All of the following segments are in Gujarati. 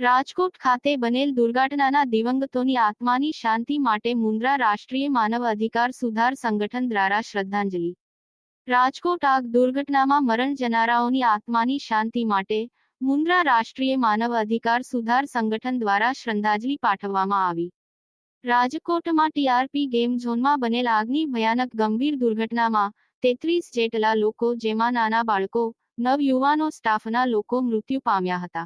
રાજકોટ ખાતે બનેલ દુર્ઘટનાના દિવંગતોની આત્માની શાંતિ માટે મુન્દ્રા રાષ્ટ્રીય માનવ અધિકાર સુધાર સંગઠન દ્વારા શ્રદ્ધાંજલિ. રાજકોટ આગ દુર્ઘટનામાં મરણ જનારાઓની આત્માની શાંતિ માટે મુન્દ્રા રાષ્ટ્રીય માનવ અધિકાર સુધાર સંગઠન દ્વારા શ્રદ્ધાંજલિ પાઠવવામાં આવી. રાજકોટમાં ટીઆરપી ગેમ ઝોનમાં બનેલ આગની ભયાનક ગંભીર દુર્ઘટનામાં તેત્રીસ જેટલા લોકો, જેમાં નાના બાળકો, નવયુવાનો સ્ટાફના લોકો મૃત્યુ પામ્યા હતા.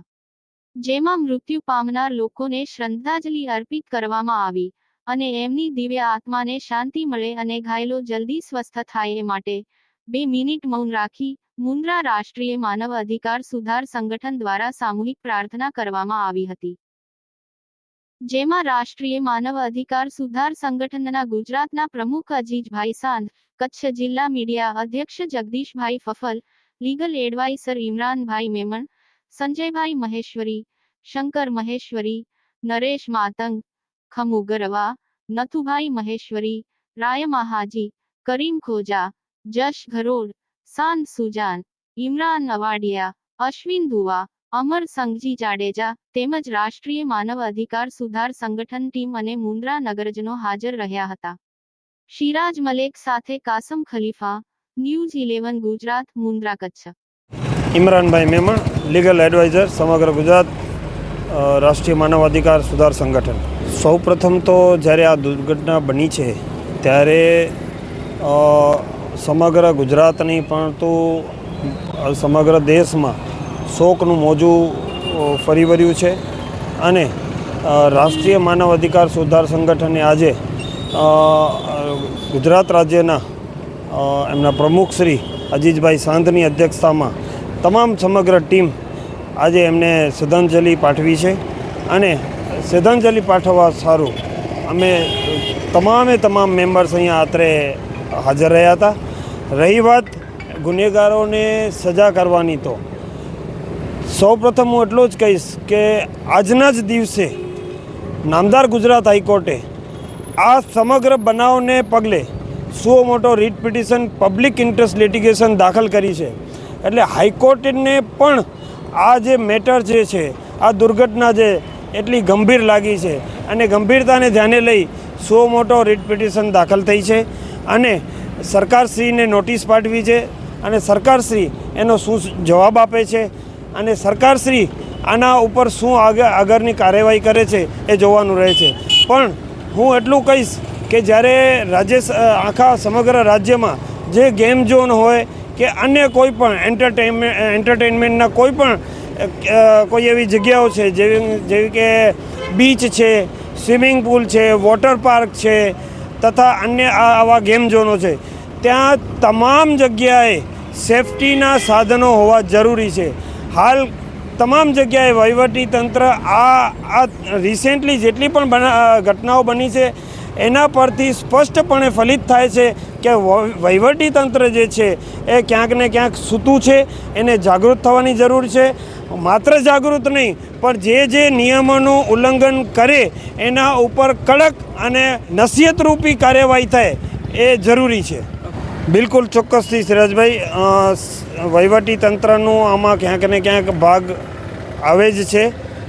જેમાં મૃત્યુ પામનાર લોકોને શ્રદ્ધાંજલિ અર્પિત કરવામાં આવી અને એમની દિવ્ય આત્માને શાંતિ મળે અને ઘાયલો જલ્દી સ્વસ્થ થાય એ માટે બે મિનિટ મૌન રાખી મુન્દ્રા રાષ્ટ્રીય માનવ અધિકાર સુધાર સંગઠન દ્વારા સામૂહિક પ્રાર્થના કરવામાં આવી હતી. જેમાં રાષ્ટ્રીય માનવ અધિકાર સુધાર સંગઠનના ગુજરાતના પ્રમુખ અજીજભાઈ સાંધ, કચ્છ જિલ્લા મીડિયા અધ્યક્ષ જગદીશભાઈ ફફલ, લીગલ એડવાઇસર ઇમરાનભાઈ મેમણ, સંજયભાઈ મહેશ્વરી, શંકર મહેશ્વરી, નરેશ માતંગ, ખમુ ગરવા, નથુભાઈ મહેશ્વરી, રાય મહાજી, કરીમ ખોજા, જશ ઘરોડ સાંદ સુજાન, ઇમરાન અવાડિયા, અશ્વિન દુવા અમર સંઘજી જાડેજા તેમજ રાષ્ટ્રીય માનવ અધિકાર સુધાર સંગઠન ટીમ અને મુન્દ્રા નગરજનો હાજર રહ્યા હતા. શિરાજ મલેક સાથે Kasam Khalifa, news eleven Gujarat, Mundra Kutch. Imranbhai Memon, legal adviser, સમગ્ર ગુજરાત રાષ્ટ્રીય માનવ અધિકાર સુધાર સંગઠન. સૌ પ્રથમ તો જ્યારે આ દુર્ઘટના બની છે, ત્યારે સમગ્ર ગુજરાતની પણ તો સમગ્ર દેશમાં શોકનું મોજું ફરી વળ્યું છે. અને રાષ્ટ્રીય માનવ અધિકાર સુધાર સંગઠને આજે ગુજરાત રાજ્યના એમના પ્રમુખ શ્રી અજીજભાઈ સાંધની અધ્યક્ષતામાં તમામ સમગ્ર ટીમ આજે એમને શ્રદ્ધાંજલિ પાઠવી છે. અને શ્રદ્ધાંજલિ પાઠવવા સારું, અમે તમામે તમામ મેમ્બર્સ અહીંયા આત્રે હાજર રહ્યા હતા. રહી વાત ગુનેગારોને સજા કરવાની તો. સૌપ્રથમ હું એટલું જ કહીશ કે આજના જ દિવસે નામદાર ગુજરાત હાઈકોર્ટે આ સમગ્ર બનાવને પગલે suo motu writ petition public interest litigation દાખલ કરી છે. એટલે હાઈકોર્ટને પણ આ જે મેટર જે છે, આ દુર્ઘટના જે એટલી ગંભીર લાગી છે અને ગંભીરતાને ધ્યાને લઈ સુઓ મોટો રીટ પિટિશન દાખલ થઈ છે અને સરકારશ્રીને નોટિસ પાઠવી છે અને સરકારશ્રી એનો શું જવાબ આપે છે અને સરકારશ્રી આના ઉપર શું આગળ આગળની કાર્યવાહી કરે છે એ જોવાનું રહે છે. પણ હું એટલું કહીશ કે જ્યારે રાજ્ય આખા સમગ્ર રાજ્યમાં જે ગેમ ઝોન હોય કે અન્ય કોઈ પણ એન્ટરટેનમેન્ટ એન્ટરટેનમેન્ટના કોઈ પણ કોઈ એવી જગ્યાઓ છે જેવી જેવી કે બીચ છે, સ્વિમિંગ પુલ છે, વોટર પાર્ક છે તથા અન્ય આવા ગેમ ઝોનો છે, ત્યાં તમામ જગ્યાએ સેફટીના સાધનો હોવા જરૂરી છે. હાલ તમામ જગ્યાએ વહીવટી તંત્ર આ આ રિસેન્ટલી જેટલી પણ ઘટનાઓ બની છે, એના પરથી સ્પષ્ટપણે ફલિત થાય છે કે વહીવટી તંત્ર જે છે, એ ક્યાંક ને ક્યાંક સૂતું છે, એને જાગૃત થવાની જરૂર છે. માત્ર જાગૃત નહીં, પણ જે જે નિયમોનું ઉલ્લંઘન કરે, એના ઉપર કડક અને નસીહતરૂપી કાર્યવાહી થાય, એ જરૂરી છે. બિલકુલ ચોક્કસથી સિરાજભાઈ વહીવટી તંત્રનું આમાં ક્યાંક ને ક્યાંક ભાગ આવે જ છે.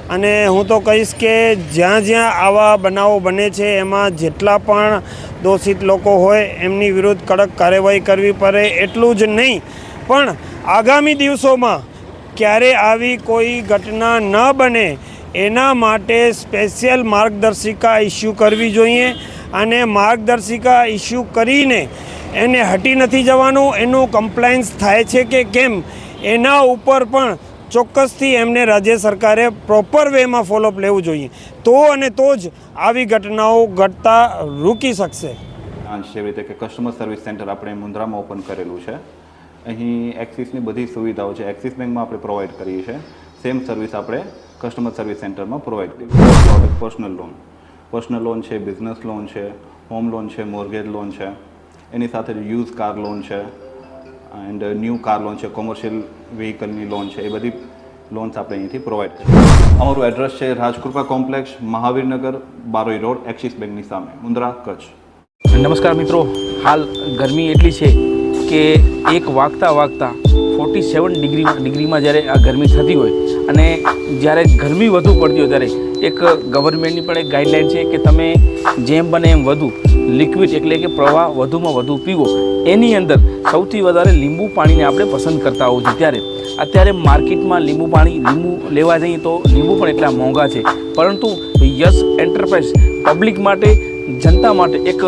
અને હું તો કહીશ કે જ્યાં જ્યાં આવા બનાવો બને છે, એમાં જેટલા પણ દોષિત લોકો હોય, એમની વિરુદ્ધ કડક કાર્યવાહી કરવી પડે એટલું જ નહીં. પણ આગામી દિવસોમાં ક્યારે આવી કોઈ ઘટના ન બને, એના માટે સ્પેશિયલ માર્ગદર્શિકા ઇસ્યુ કરવી જોઈએ. અને માર્ગદર્શિકા ઇસ્યુ કરીને એને હટી નથી જવાનું. એનું કમ્પ્લાયન્સ થાય છે કે કેમ? એના ઉપર પણ ચોક્કસથી એમને રાજ્ય સરકારે પ્રોપર વેમાં ફોલોઅપ લેવું જોઈએ. તો અને તો જ આવી ઘટનાઓ ઘટતા રોકી શકશે. જેવી રીતે કે કસ્ટમર સર્વિસ સેન્ટર આપણે મુન્દ્રામાં ઓપન કરેલું છે. અહીં એક્સિસની બધી સુવિધાઓ છે. એક્સિસ બેંકમાં આપણે પ્રોવાઈડ કરીએ છીએ. સેમ સર્વિસ આપણે કસ્ટમર સર્વિસ સેન્ટરમાં પ્રોવાઈડ કરીએ પર્સનલ લોન પર્સનલ લોન છે બિઝનેસ લોન છે હોમ લોન છે મોર્ગેજ લોન છે. એની સાથે યુઝ કાર લોન છે એન્ડ ન્યૂ કાર લોન છે કોમર્શિયલ વ્હીકલની લોન છે, એ બધી લોન્સ આપણે અહીંથી પ્રોવાઈડ કરીએ અમારું એડ્રેસ છે Rajkrupa complex Mahavirnagar, Baroi road, axis બેંકની સામે મુન્દ્રા કચ્છ. નમસ્કાર મિત્રો. હાલ ગરમી એટલી છે કે એક વાગતા વાગતા ફોર્ટી સેવન ડિગ્રીમાં ડિગ્રીમાં જ્યારે આ ગરમી થતી હોય અને જ્યારે ગરમી વધુ પડતી હોય ત્યારે એક ગવર્મેન્ટની પણ એક ગાઈડલાઇન છે કે તમે જેમ બને એમ વધુ લિક્વિડ એટલે કે પ્રવાહ વધુમાં વધુ પીવો. એની અંદર સૌથી વધારે લીંબુ પાણીને આપણે પસંદ કરતા હોઈએ છીએ. ત્યારે અત્યારે માર્કેટમાં લીંબુ પાણી, લીંબુ લેવા જઈએ તો લીંબુ પણ એટલા મોંઘા છે. પરંતુ યસ એન્ટરપ્રાઇઝ પબ્લિક માટે, જનતા માટે એક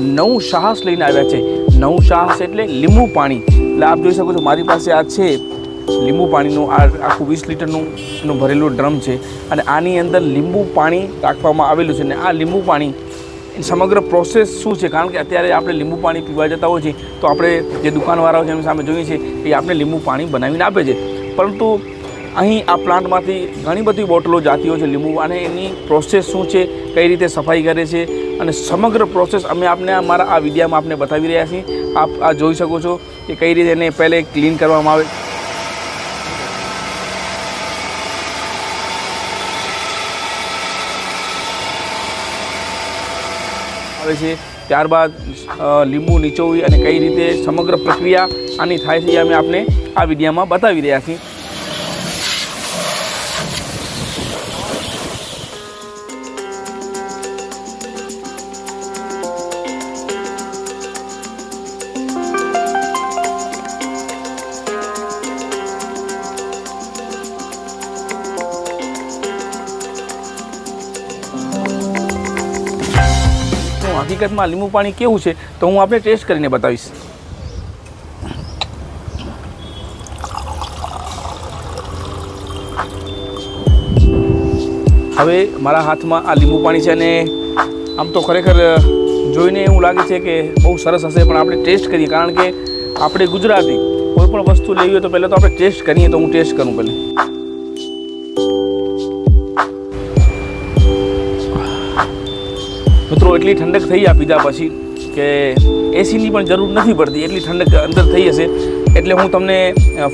નવું સાહસ લઈને આવ્યા છે. નવું સાહસ એટલે લીંબુ પાણી. એટલે આપ જોઈ શકો છો મારી પાસે આ છે લીંબુ પાણીનું, આ આખું વીસ લીટરનું ભરેલું ડ્રમ છે. અને આની અંદર લીંબુ પાણી રાખવામાં આવેલું છે. અને આ લીંબુ પાણી સમગ્ર પ્રોસેસ શું છે? કારણ કે અત્યારે આપણે લીંબુ પાણી પીવા જતા હોઈએ છીએ, તો આપણે જે દુકાનવાળાઓ છે એમની સામે જોઈએ છીએ એ આપણે લીંબુ પાણી બનાવીને આપે છે. પરંતુ અહીં આ પ્લાન્ટમાંથી ઘણી બધી બોટલો જાતિઓ છે લીંબુ, અને એની પ્રોસેસ શું છે, કઈ રીતે સફાઈ કરે છે, અને સમગ્ર પ્રોસેસ અમે આપને અમારા આ વિડીયામાં આપને બતાવી રહ્યા છીએ. આપ આ જોઈ શકો છો કે કઈ રીતે એને પહેલે ક્લીન કરવામાં આવે. આવે છે. ત્યારબાદ લીંબુ નીચોવી અને કઈ રીતે સમગ્ર પ્રક્રિયા આની થાય છે એ અમે આપને આ વિડીયામાં બતાવી રહ્યા છીએ. હકીકતમાં લીંબુ પાણી કેવું છે તો હું આપણે ટેસ્ટ કરીને બતાવીશ. હવે મારા હાથમાં આ લીંબુ પાણી છે અને આમ તો ખરેખર જોઈને એવું લાગે છે કે બહુ સરસ હશે, પણ આપણે ટેસ્ટ કરીએ, કારણ કે આપણે ગુજરાતી કોઈ પણ વસ્તુ લેવી હોય તો પહેલાં તો આપણે ટેસ્ટ કરીએ, તો હું ટેસ્ટ કરું પહેલાં. મિત્રો, એટલી ઠંડક થઈ આ પીધા પછી કે એસીની પણ જરૂર નથી પડતી. એટલી ઠંડક અંદર થઈ હશે. એટલે હું તમને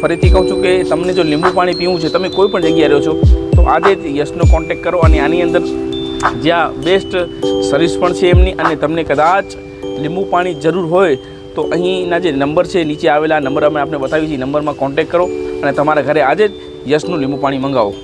ફરીથી કહું છું કે તમને જો લીંબુ પાણી પીવું છે, તમે કોઈ પણ જગ્યાએ રહ્યો છો, તો આજે જ યશનો કોન્ટેક કરો અને આની અંદર જ્યાં બેસ્ટ સર્વિસ પણ છે એમની અને તમને કદાચ લીંબુ પાણી જરૂર હોય, તો અહીંના જે નંબર છે, નીચે આવેલા નંબર અમે આપણે બતાવી છીએ. નંબરમાં કોન્ટેક કરો અને તમારા ઘરે આજે જ યશનું લીંબુ પાણી મંગાવો.